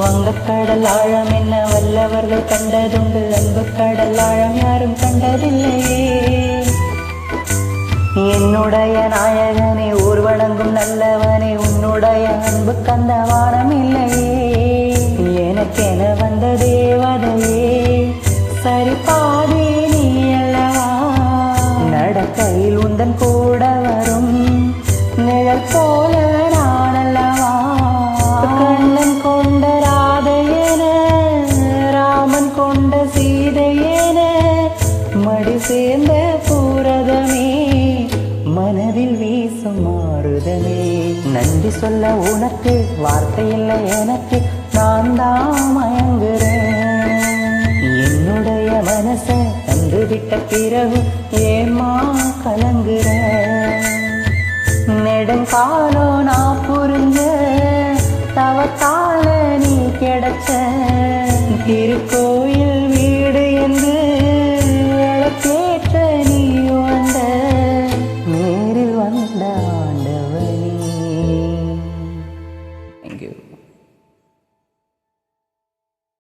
வங்கக்கடல் ஆழம் என்ன வல்லவர்கள் கண்டதுண்டு? அன்பு கடல் ஆழம் யாரும் கண்டதில்லையே. என்னுடைய நாயகனே ஊர்வணங்கும் நல்லவனே உன்னுடைய அன்பு கந்த வானம் இல்லையே. எனக்கென வந்த தேவதையே சரி பாதி நீ அல்லவா? நடக்கையில் உந்தன் கூட வரும் சீதையன மடி சேர்ந்த பூரதமே மனதில் வீசும் மாறுதமே நன்றி சொல்ல உனக்கு வார்த்தை இல்லை எனக்கு நான் தான் மயங்குறேன். என்னுடைய மனச தந்து விட்ட பிறகு ஏமா கலங்குறேன்? நெடுங்காலோ நான் புரிஞ்ச தவத்தால நீ கிடைச்ச திருக்கோ